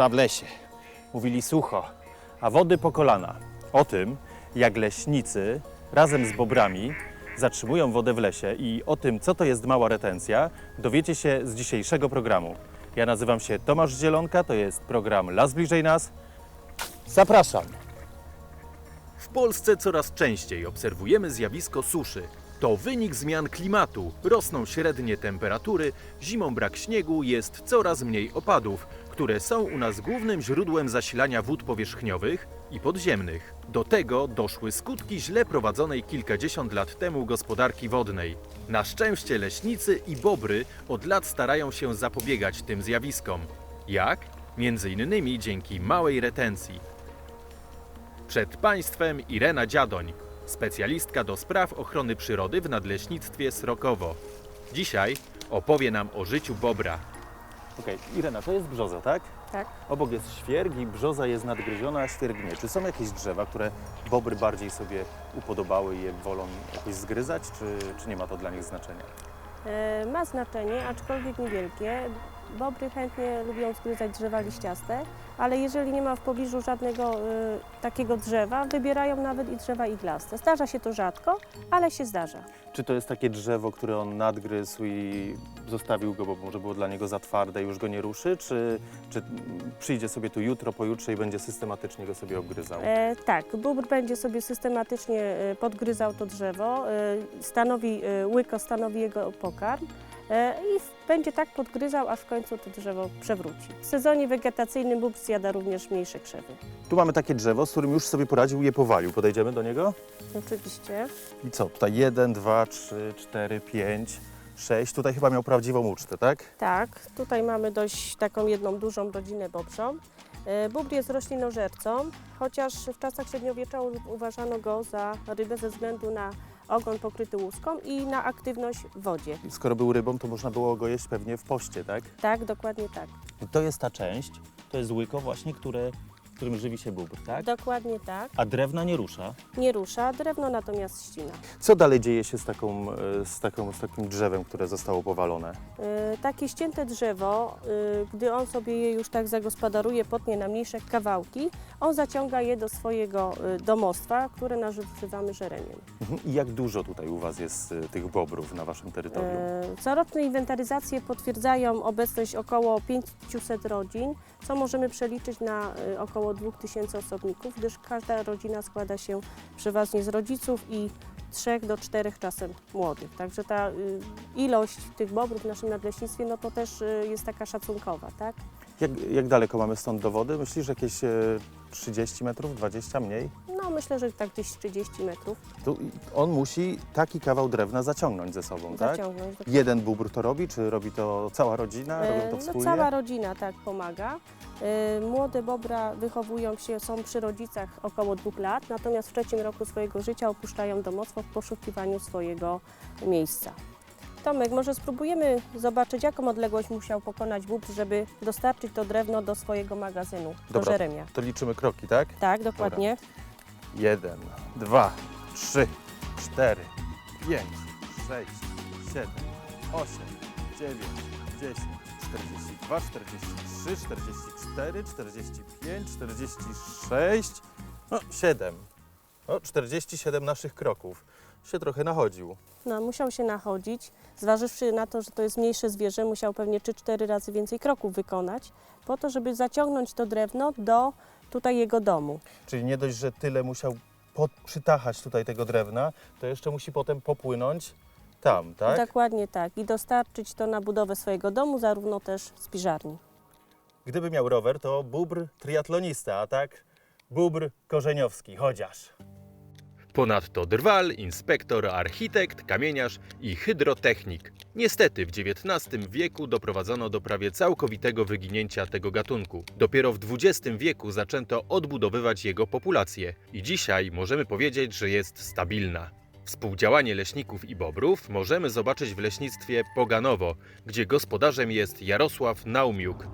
Susza w lesie. Mówili sucho, a wody po kolana. O tym, jak leśnicy razem z bobrami zatrzymują wodę w lesie i o tym, co to jest mała retencja, dowiecie się z dzisiejszego programu. Ja nazywam się Tomasz Zielonka, to jest program Las Bliżej Nas. Zapraszam. W Polsce coraz częściej obserwujemy zjawisko suszy. To wynik zmian klimatu, rosną średnie temperatury, zimą brak śniegu, jest coraz mniej opadów, które są u nas głównym źródłem zasilania wód powierzchniowych i podziemnych. Do tego doszły skutki źle prowadzonej kilkadziesiąt lat temu gospodarki wodnej. Na szczęście leśnicy i bobry od lat starają się zapobiegać tym zjawiskom. Jak? Między innymi dzięki małej retencji. Przed Państwem Irena Dziadoń, specjalistka do spraw ochrony przyrody w Nadleśnictwie Srokowo. Dzisiaj opowie nam o życiu bobra. Okej, Irena, to jest brzoza, tak? Tak. Obok jest świerg i brzoza jest nadgryziona, a świerg nie. Czy są jakieś drzewa, które bobry bardziej sobie upodobały i je wolą jakoś zgryzać, czy, czy nie ma to dla nich znaczenia? E, ma znaczenie, aczkolwiek niewielkie. Bobry chętnie lubią zgryzać drzewa liściaste, ale jeżeli nie ma w pobliżu żadnego e, takiego drzewa, wybierają nawet i drzewa iglaste. Zdarza się to rzadko, ale się zdarza. Czy to jest takie drzewo, które on nadgryzł i zostawił go, bo może było dla niego za twarde i już go nie ruszy, czy, czy przyjdzie sobie tu jutro, pojutrze i będzie systematycznie go sobie obgryzał? E, tak, bóbr będzie sobie systematycznie e, podgryzał to drzewo, e, stanowi, e, łyko stanowi jego pokarm i w- będzie tak podgryzał, aż w końcu to drzewo przewróci. W sezonie wegetacyjnym bóbr zjada również mniejsze krzewy. Tu mamy takie drzewo, z którym już sobie poradził i je powalił. Podejdziemy do niego? Oczywiście. I co? Tutaj jeden, dwa, trzy, cztery, pięć, sześć. Tutaj chyba miał prawdziwą ucztę, tak? Tak, tutaj mamy dość taką jedną dużą rodzinę bobrzą. E, Bóbr jest roślinożercą, chociaż w czasach średniowiecza uważano go za rybę ze względu na ogon pokryty łuską i na aktywność w wodzie. Skoro był rybą, to można było go jeść pewnie w poście, tak? Tak, dokładnie tak. I to jest ta część, to jest łyko właśnie, które, którym żywi się bóbr, tak? Dokładnie tak. A drewna nie rusza. Nie rusza, drewno natomiast ścina. Co dalej dzieje się z, taką, e, z, taką, z takim drzewem, które zostało powalone? E, Takie ścięte drzewo, e, gdy on sobie je już tak zagospodaruje, potnie na mniejsze kawałki, on zaciąga je do swojego e, domostwa, które nazywamy żeremiem. Mhm. I jak dużo tutaj u Was jest e, tych bobrów na Waszym terytorium? E, Coroczne inwentaryzacje potwierdzają obecność około 500 rodzin, co możemy przeliczyć na e, około 2000 osobników, gdyż każda rodzina składa się przeważnie z rodziców i trzech do czterech czasem młodych. Także ta y, ilość tych bobrów w naszym nadleśnictwie no to też y, jest taka szacunkowa, tak? Jak, jak daleko mamy stąd do wody? Myślisz, że jakieś e, 30 metrów, 20 mniej? No myślę, że tak gdzieś 30 metrów Tu on musi taki kawał drewna zaciągnąć ze sobą, tak? zaciągnąć. Jeden bóbr to robi, czy robi to cała rodzina? Robią to E, wspólnie? No, cała rodzina tak pomaga. E, Młode bobra wychowują się, są przy rodzicach około dwóch lat, natomiast w trzecim roku swojego życia opuszczają domostwo w poszukiwaniu swojego miejsca. Tomek, może spróbujemy zobaczyć, jaką odległość musiał pokonać bóbr, żeby dostarczyć to drewno do swojego magazynu, do Dobra. Żeremia. To liczymy kroki, tak? Tak, dokładnie. Jeden, dwa, trzy, cztery, pięć, sześć, siedem, osiem, dziewięć, dziesięć, czterdzieści dwa, czterdzieści trzy, czterdzieści cztery, czterdzieści pięć, czterdzieści sześć, no siedem. No, 47 naszych kroków. Się trochę nachodził. No, musiał się nachodzić, zważywszy na to, że to jest mniejsze zwierzę, musiał pewnie 3-4 razy więcej kroków wykonać, po to, żeby zaciągnąć to drewno do tutaj jego domu. Czyli nie dość, że tyle musiał pod, przytachać tutaj tego drewna, to jeszcze musi potem popłynąć tam, tak? Dokładnie tak. I dostarczyć to na budowę swojego domu, zarówno też spiżarni. Gdyby miał rower, to bóbr triatlonista, a tak bóbr korzeniowski, chociaż. Ponadto drwal, inspektor, architekt, kamieniarz i hydrotechnik. Niestety w XIX wieku doprowadzono do prawie całkowitego wyginięcia tego gatunku. Dopiero w XX wieku zaczęto odbudowywać jego populację i dzisiaj możemy powiedzieć, że jest stabilna. Współdziałanie leśników i bobrów możemy zobaczyć w leśnictwie Poganowo, gdzie gospodarzem jest Jarosław Naumiuk.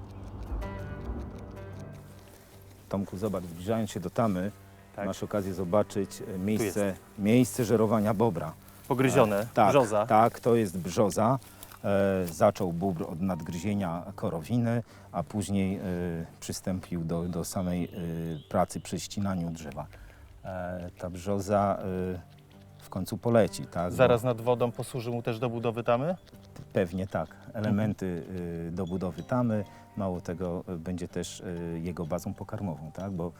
Tomku, zobacz, zbliżając się do tamy, Tak. masz okazję zobaczyć e, miejsce, miejsce żerowania bobra. Pogryzione, tak, brzoza. Tak, to jest brzoza. E, zaczął bóbr od nadgryzienia korowiny, a później e, przystąpił do, do samej e, pracy przy ścinaniu drzewa. E, ta brzoza e, w końcu poleci, tak? Zaraz nad wodą posłuży mu też do budowy tamy? Pewnie tak. Elementy y, do budowy tamy. Mało tego, y, będzie też y, jego bazą pokarmową, tak? bo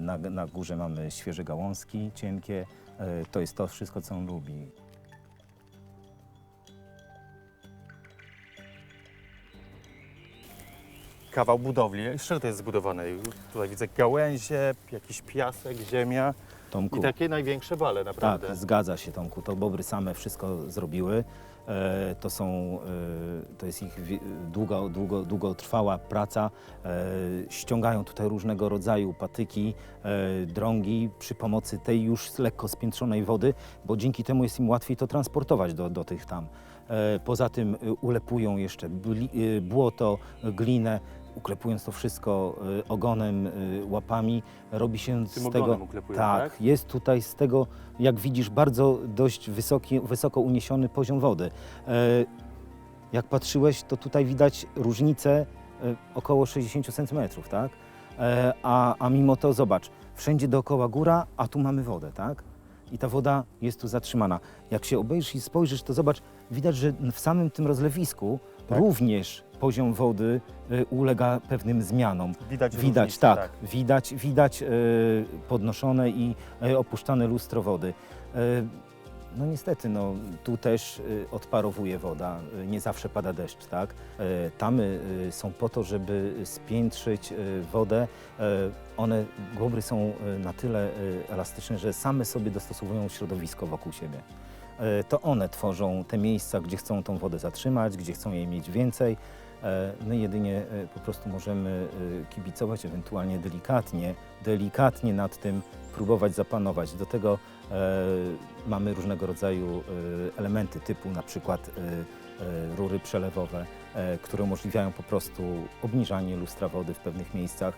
na, na górze mamy świeże gałązki, cienkie. To jest to wszystko, co on lubi. Kawał budowli. Czego to jest zbudowane? Tutaj widzę gałęzie, jakiś piasek, ziemia Tomku, i takie największe bale naprawdę. tak, zgadza się Tomku. To bobry same wszystko zrobiły. E, to są, e, to jest ich długo, długo, długotrwała praca. E, ściągają tutaj różnego rodzaju patyki, drągi przy pomocy tej już lekko spiętrzonej wody, bo dzięki temu jest im łatwiej to transportować do, do tych tam. Poza tym ulepują jeszcze błoto, glinę, uklepując to wszystko e, ogonem, e, łapami, robi się Tym z ogonem tego... uklepują, tak, tak? jest tutaj z tego, jak widzisz, bardzo dość wysoki, wysoko uniesiony poziom wody. E, jak patrzyłeś, to tutaj widać różnicę e, około 60 cm, tak? E, a, a mimo to zobacz, wszędzie dookoła góra, a tu mamy wodę, tak? I ta woda jest tu zatrzymana. Jak się obejrzysz i spojrzysz, to zobacz, widać, że w samym tym rozlewisku Tak. również poziom wody e, ulega pewnym zmianom. Widać, Widać, różnicę, tak, widać, widać e, podnoszone i e, opuszczane lustro wody. No niestety, no, tu też odparowuje woda, nie zawsze pada deszcz, tak? Tamy są po to, żeby spiętrzyć wodę. One, głobry są na tyle elastyczne, że same sobie dostosowują środowisko wokół siebie. To one tworzą te miejsca, gdzie chcą tą wodę zatrzymać, gdzie chcą jej mieć więcej. E, My jedynie e, po prostu możemy e, kibicować, ewentualnie delikatnie, delikatnie nad tym próbować zapanować. Do tego mamy różnego rodzaju elementy typu na przykład rury przelewowe, które umożliwiają po prostu obniżanie lustra wody w pewnych miejscach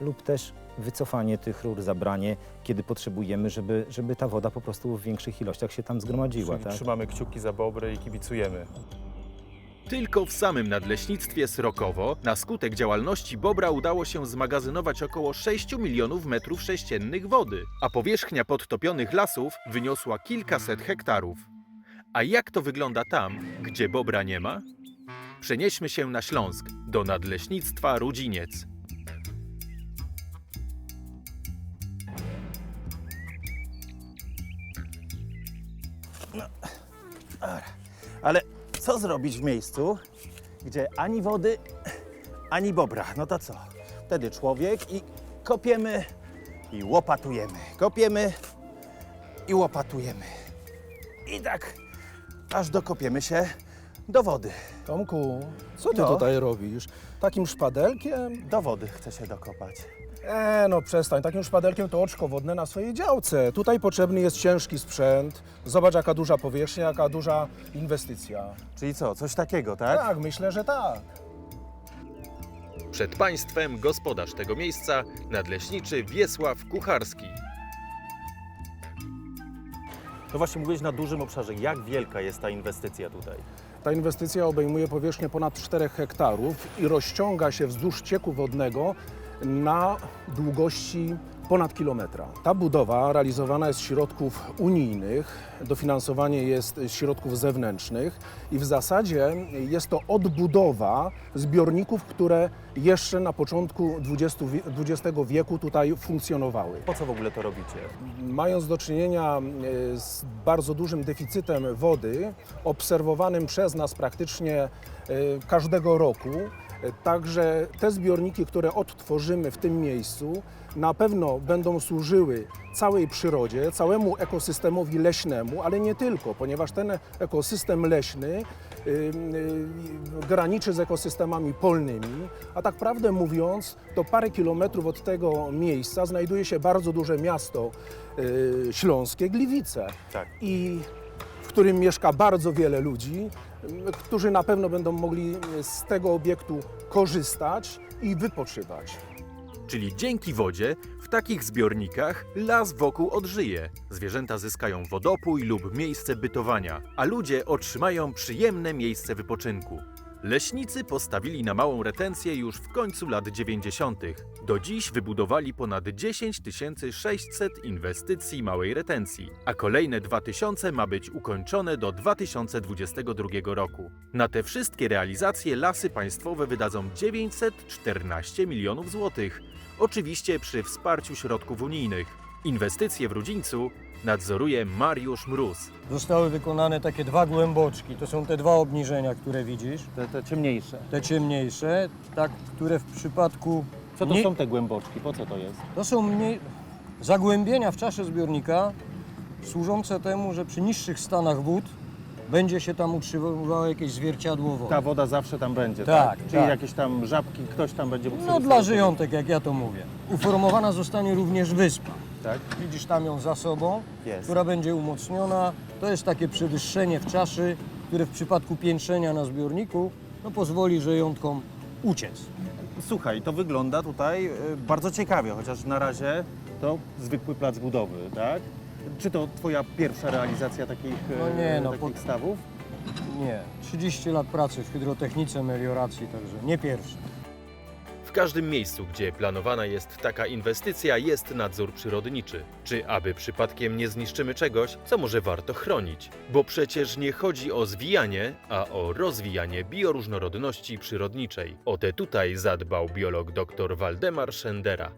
lub też wycofanie tych rur, zabranie, kiedy potrzebujemy, żeby, żeby ta woda po prostu w większych ilościach się tam zgromadziła. Czyli Tak? trzymamy kciuki za bobry i kibicujemy. Tylko w samym nadleśnictwie Srokowo na skutek działalności Bobra udało się zmagazynować około 6 milionów metrów sześciennych wody, a powierzchnia podtopionych lasów wyniosła kilkaset hektarów. A jak to wygląda tam, gdzie Bobra nie ma? Przenieśmy się na Śląsk, do nadleśnictwa Rudziniec. Ale co zrobić w miejscu, gdzie ani wody, ani bobra? No to co? Wtedy człowiek i kopiemy i łopatujemy. Kopiemy i łopatujemy. I tak aż dokopiemy się do wody. Tomku, co ty No. tutaj robisz? Takim szpadelkiem? Do wody chcę się dokopać. E, no przestań, takim szpadelkiem to oczko wodne na swojej działce. Tutaj potrzebny jest ciężki sprzęt. Zobacz, jaka duża powierzchnia, jaka duża inwestycja. Czyli co, coś takiego, tak? Tak, myślę, że tak. Przed państwem gospodarz tego miejsca, nadleśniczy Wiesław Kucharski. No właśnie mówiłeś na dużym obszarze. Jak wielka jest ta inwestycja tutaj? Ta inwestycja obejmuje powierzchnię ponad 4 hektarów i rozciąga się wzdłuż cieku wodnego na długości ponad kilometra. Ta budowa realizowana jest z środków unijnych, dofinansowanie jest z środków zewnętrznych i w zasadzie jest to odbudowa zbiorników, które jeszcze na początku XX wie- XX wieku tutaj funkcjonowały. Po co w ogóle to robicie? Mając do czynienia e, z bardzo dużym deficytem wody, obserwowanym przez nas praktycznie e, każdego roku, także te zbiorniki, które odtworzymy w tym miejscu, na pewno będą służyły całej przyrodzie, całemu ekosystemowi leśnemu, ale nie tylko, ponieważ ten ekosystem leśny y, y, graniczy z ekosystemami polnymi, a tak prawdę mówiąc, to parę kilometrów od tego miejsca znajduje się bardzo duże miasto y, śląskie, Gliwice, Tak. i w którym mieszka bardzo wiele ludzi, którzy na pewno będą mogli z tego obiektu korzystać i wypoczywać. Czyli dzięki wodzie w takich zbiornikach las wokół odżyje. Zwierzęta zyskają wodopój lub miejsce bytowania, a ludzie otrzymają przyjemne miejsce wypoczynku. Leśnicy postawili na małą retencję już w końcu lat 90. Do dziś wybudowali ponad 10 600 inwestycji małej retencji, a kolejne 2000 ma być ukończone do 2022 roku. Na te wszystkie realizacje lasy państwowe wydadzą 914 milionów złotych, oczywiście przy wsparciu środków unijnych. Inwestycje w Rudzińcu nadzoruje Mariusz Mróz. Zostały wykonane takie dwa głęboczki. To są te dwa obniżenia, które widzisz. Te, te ciemniejsze. Te ciemniejsze, tak, które w przypadku. Co to nie- są te głęboczki? Po co to jest? To są mniej zagłębienia w czasie zbiornika służące temu, że przy niższych stanach wód będzie się tam utrzymywało jakieś zwierciadło wody. Ta woda zawsze tam będzie, Tak, tak? Czyli tak. jakieś tam żabki, ktoś tam będzie mógł No dla żyjątek, jak ja to mówię. Uformowana zostanie również wyspa. Tak? Widzisz tam ją za sobą, Jest. która będzie umocniona. To jest takie przewyższenie w czaszy, które w przypadku piętrzenia na zbiorniku no, pozwoli żyjątkom uciec. Słuchaj, to wygląda tutaj y, bardzo ciekawie, chociaż na razie to zwykły plac budowy, tak? Czy to twoja pierwsza realizacja takich, y, No nie, no, takich po- stawów? Nie, 30 lat pracy w hydrotechnice, melioracji, także nie pierwszy. Każdym miejscu, gdzie planowana jest taka inwestycja, jest nadzór przyrodniczy. Czy aby przypadkiem nie zniszczymy czegoś, co może warto chronić? Bo przecież nie chodzi o zwijanie, a o rozwijanie bioróżnorodności przyrodniczej. O te tutaj zadbał biolog dr Waldemar Szendera.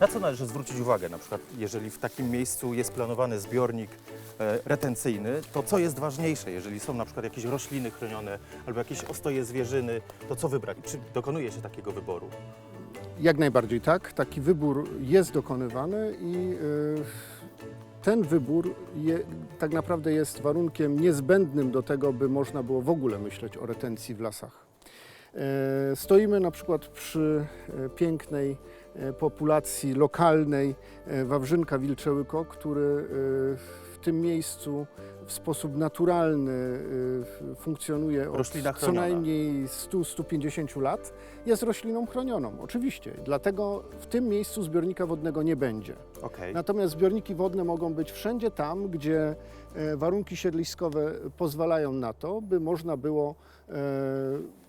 Na co należy zwrócić uwagę, na przykład jeżeli w takim miejscu jest planowany zbiornik e, retencyjny, to co jest ważniejsze, jeżeli są na przykład jakieś rośliny chronione albo jakieś ostoje zwierzyny, to co wybrać? Czy dokonuje się takiego wyboru? Jak najbardziej tak. Taki wybór jest dokonywany i y, ten wybór je, tak naprawdę jest warunkiem niezbędnym do tego, by można było w ogóle myśleć o retencji w lasach. E, Stoimy na przykład przy e, pięknej e, populacji lokalnej Wawrzynka Wilczełyko, który w tym miejscu w sposób naturalny funkcjonuje od co najmniej 100-150 lat jest rośliną chronioną, oczywiście. Dlatego w tym miejscu zbiornika wodnego nie będzie. Okej. Natomiast zbiorniki wodne mogą być wszędzie tam, gdzie warunki siedliskowe pozwalają na to, by można było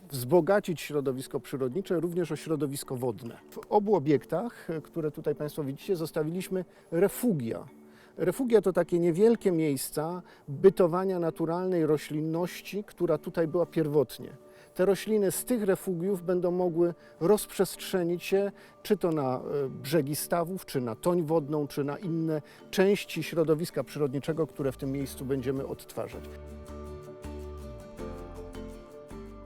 wzbogacić środowisko przyrodnicze również o środowisko wodne. W obu obiektach, e, które tutaj Państwo widzicie, zostawiliśmy refugia. Refugia to takie niewielkie miejsca bytowania naturalnej roślinności, która tutaj była pierwotnie. Te rośliny z tych refugiów będą mogły rozprzestrzenić się czy to na e, brzegi stawów, czy na toń wodną, czy na inne części środowiska przyrodniczego, które w tym miejscu będziemy odtwarzać.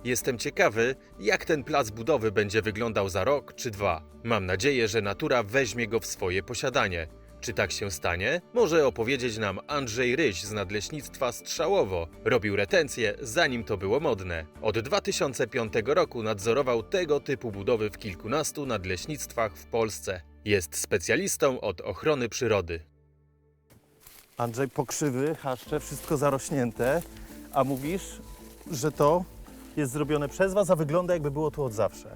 Jestem ciekawy, jak ten plac budowy będzie wyglądał za rok czy dwa. Mam nadzieję, że natura weźmie go w swoje posiadanie. Czy tak się stanie? Może opowiedzieć nam Andrzej Ryś z Nadleśnictwa Strzałowo. Robił retencję, zanim to było modne. Od 2005 roku nadzorował tego typu budowy w kilkunastu nadleśnictwach w Polsce. Jest specjalistą od ochrony przyrody. Andrzej, pokrzywy, chaszcze, wszystko zarośnięte, a mówisz, że to jest zrobione przez Was, a wygląda jakby było tu od zawsze.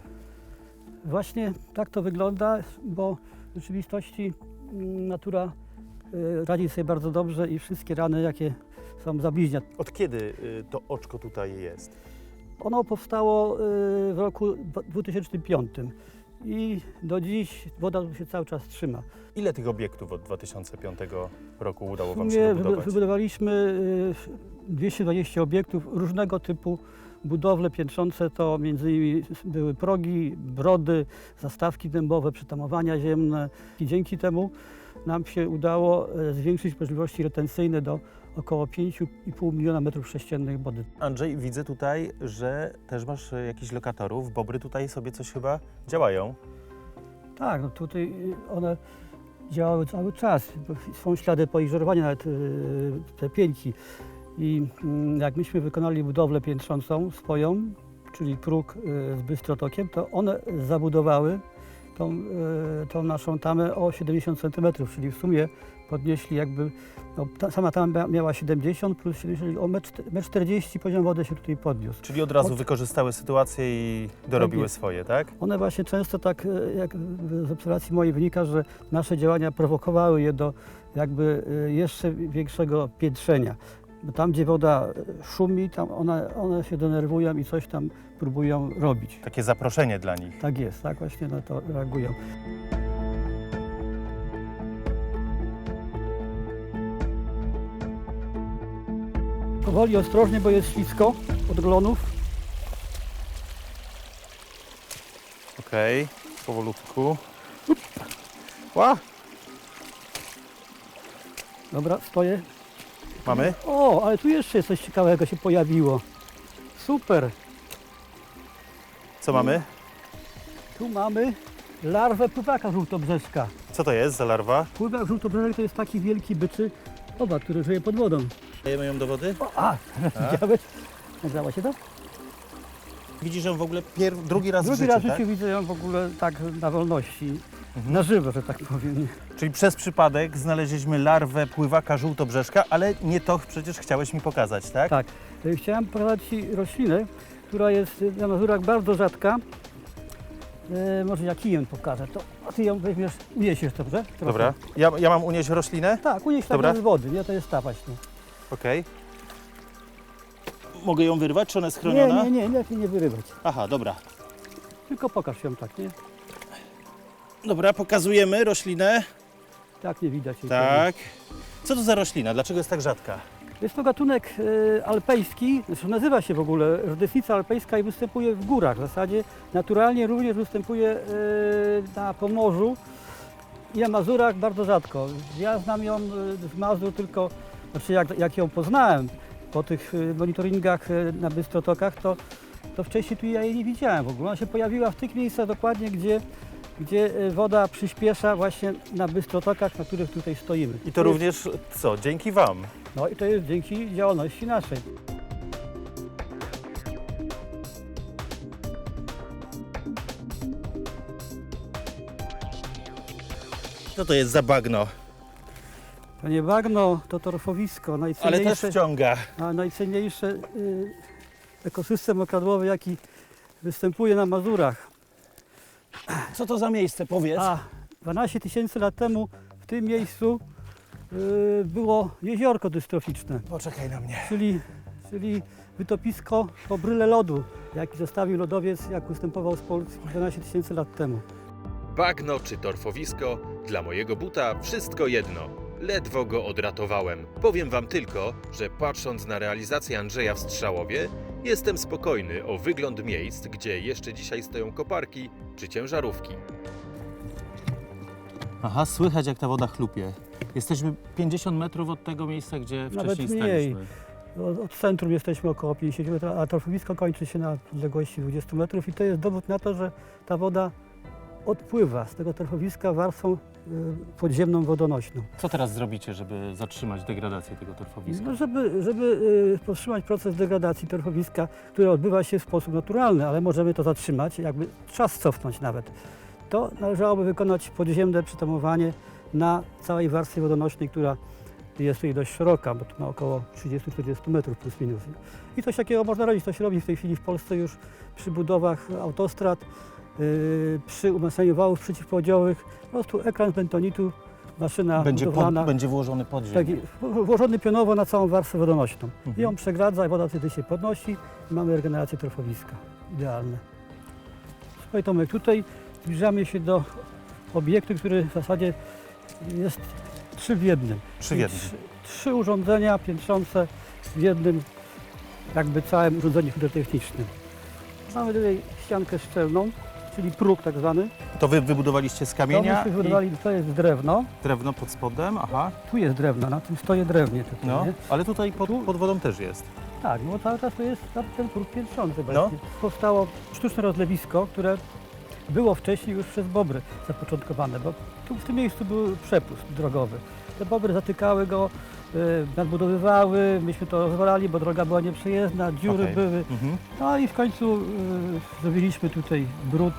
Właśnie tak to wygląda, bo w rzeczywistości natura y, radzi sobie bardzo dobrze i wszystkie rany, jakie są za bliźnia. Od kiedy y, to oczko tutaj jest? Ono powstało y, w roku dwa- 2005 i do dziś woda tu się cały czas trzyma. Ile tych obiektów od 2005 roku udało Wam się wybu- wybudować? wybudowaliśmy y, 220 obiektów różnego typu budowle piętrzące to między innymi były progi, brody, zastawki dębowe, przytamowania ziemne i dzięki temu nam się udało e, zwiększyć możliwości retencyjne do około 5,5 miliona metrów sześciennych wody. Andrzej, widzę tutaj, że też masz y, jakichś lokatorów. Bobry tutaj sobie coś chyba działają. Tak, no tutaj y, one działały cały czas. Są ślady poiżerowania nawet te pieńki. I mm, jak myśmy wykonali budowlę piętrzącą swoją, czyli próg y, z bystrotokiem, to one zabudowały tą, y, tą naszą tamę o 70 cm, czyli w sumie podnieśli jakby, no, ta, sama tam mia- miała 70 plus 70, o 1,40 m poziom wody się tutaj podniósł. Czyli od razu Od- wykorzystały sytuację i dorobiły jest. swoje, tak? One właśnie często tak, e, jak z obserwacji mojej wynika, że nasze działania prowokowały je do jakby jeszcze większego piętrzenia. Bo tam, gdzie woda szumi, tam one, one się denerwują i coś tam próbują robić. Takie zaproszenie dla nich. Tak jest, tak właśnie na to reagują. Powoli, ostrożnie, bo jest ślisko od glonów. Okej, powolutku. Ła, Dobra, stoję. Mamy? O, ale tu jeszcze coś ciekawego się pojawiło. Super. Co mamy? Tu mamy larwę pływaka żółtobrzeszka. Co to jest za larwa? Pływak żółtobrzeszek to jest taki wielki byczy owad, który żyje pod wodą. Dajemy ją do wody? O, a, widziałeś? Nagrało się to? Widzisz ją w ogóle pier... drugi raz Drugi w życiu, raz w tak? życiu widzę ją w ogóle tak na wolności. Na żywo, że tak powiem. Czyli przez przypadek znaleźliśmy larwę pływaka żółtobrzeszka, ale nie to przecież chciałeś mi pokazać, tak? Tak. E, Chciałem pokazać Ci roślinę, która jest na Mazurach bardzo rzadka. E, może ja kijem pokażę. To a Ty ją weźmiesz, uniesiesz, dobrze? Trochę. Dobra. Ja, ja mam unieść roślinę? Tak, unieś tak Dobra. z wody, nie? To jest ta właśnie. Okej. Mogę ją wyrwać, czy ona jest Nie, chroniona? nie, nie, lepiej nie wyrywać. Aha, dobra. Tylko pokaż ją tak, nie? Dobra, pokazujemy roślinę. Tak nie widać. jej Tak. Co to za roślina? Dlaczego jest tak rzadka? Jest to gatunek e, alpejski, zresztą nazywa się w ogóle rdesica alpejska i występuje w górach w zasadzie. Naturalnie również występuje e, na Pomorzu i na Mazurach bardzo rzadko. Ja znam ją e, z Mazur tylko, znaczy jak, jak ją poznałem po tych e, monitoringach e, na Bystrotokach, to, to wcześniej tu ja jej nie widziałem w ogóle. Ona się pojawiła w tych miejscach dokładnie, gdzie, gdzie e, woda przyspiesza właśnie na Bystrotokach, na których tutaj stoimy. I to również, co, dzięki Wam. No i to jest dzięki działalności naszej. Co to jest za bagno? To nie bagno, to torfowisko, Ale też najcenniejsze, wciąga. a najcenniejszy y, ekosystem okradłowy, jaki występuje na Mazurach. Co to za miejsce, powiedz? A 12 tysięcy lat temu w tym miejscu y, było jeziorko dystroficzne, Poczekaj na mnie. czyli, czyli wytopisko po bryle lodu, jaki zostawił lodowiec, jak ustępował z Polski 12 tysięcy lat temu. Bagno czy torfowisko, dla mojego buta wszystko jedno. Ledwo go odratowałem. Powiem wam tylko, że patrząc na realizację Andrzeja w Strzałowie, jestem spokojny o wygląd miejsc, gdzie jeszcze dzisiaj stoją koparki czy ciężarówki. Aha, słychać jak ta woda chlupie. Jesteśmy 50 metrów od tego miejsca, gdzie Nawet wcześniej mniej. staliśmy. Od, od centrum jesteśmy około 50 metrów, a torfowisko kończy się na odległości 20 metrów i to jest dowód na to, że ta woda odpływa z tego torfowiska warstwą y, podziemną wodonośną. Co teraz zrobicie, żeby zatrzymać degradację tego torfowiska? No, żeby żeby y, powstrzymać proces degradacji torfowiska, który odbywa się w sposób naturalny, ale możemy to zatrzymać, jakby czas cofnąć nawet, to należałoby wykonać podziemne przytamowanie na całej warstwie wodonośnej, która jest tutaj dość szeroka, bo tu ma około 30-40 metrów plus minus. I coś takiego można robić. To się robi w tej chwili w Polsce już przy budowach autostrad, przy umacnianiu wałów przeciwpowodziowych. Po prostu ekran bentonitu, maszyna Będzie, pod, będzie włożony pod ziemię. Włożony pionowo na całą warstwę wodonośną. Mhm. I on przegradza i woda wtedy się podnosi i mamy regenerację torfowiska. Idealne. Słuchaj Tomek, tutaj zbliżamy się do obiektu, który w zasadzie jest trzy w jednym. Trzy w jednym. Trzy, trzy urządzenia piętrzące w jednym jakby całym urządzeniu hydrotechnicznym. Mamy tutaj ściankę szczelną, czyli próg tak zwany. To wy wybudowaliście z To kamienia myśmy wybudowali, to jest drewno. drewno pod spodem, aha. Tu jest drewno, na tym stoję drewnie tutaj, No, nie? ale tutaj pod, pod wodą też jest. Tak, bo cały czas to jest tam ten próg piętrzący No. Powstało sztuczne rozlewisko, które było wcześniej już przez bobry zapoczątkowane, bo tu w tym miejscu był przepust drogowy. Te bobry zatykały go, y, nadbudowywały, myśmy to rozwalali, bo droga była nieprzejezdna, dziury Okej. były. Mhm. No i w końcu y, zrobiliśmy tutaj brud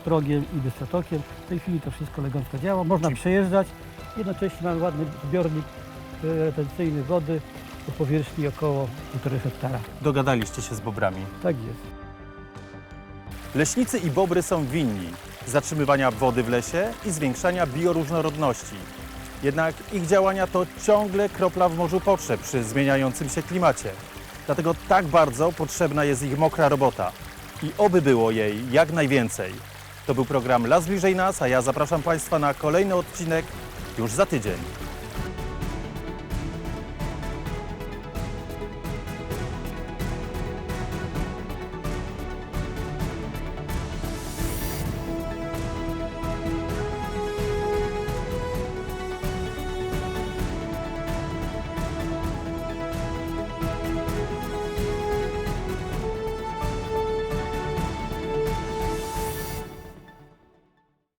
z progiem i bystrotokiem. W tej chwili to wszystko elegancko działa, można Czyli- przejeżdżać. Jednocześnie mamy ładny zbiornik e, retencyjny wody o powierzchni około 1,5 hektara. Dogadaliście się z bobrami. Tak jest. Leśnicy i bobry są winni zatrzymywania wody w lesie i zwiększania bioróżnorodności. Jednak ich działania to ciągle kropla w morzu potrzeb przy zmieniającym się klimacie. Dlatego tak bardzo potrzebna jest ich mokra robota. I oby było jej jak najwięcej. To był program Las Bliżej Nas, a ja zapraszam Państwa na kolejny odcinek już za tydzień.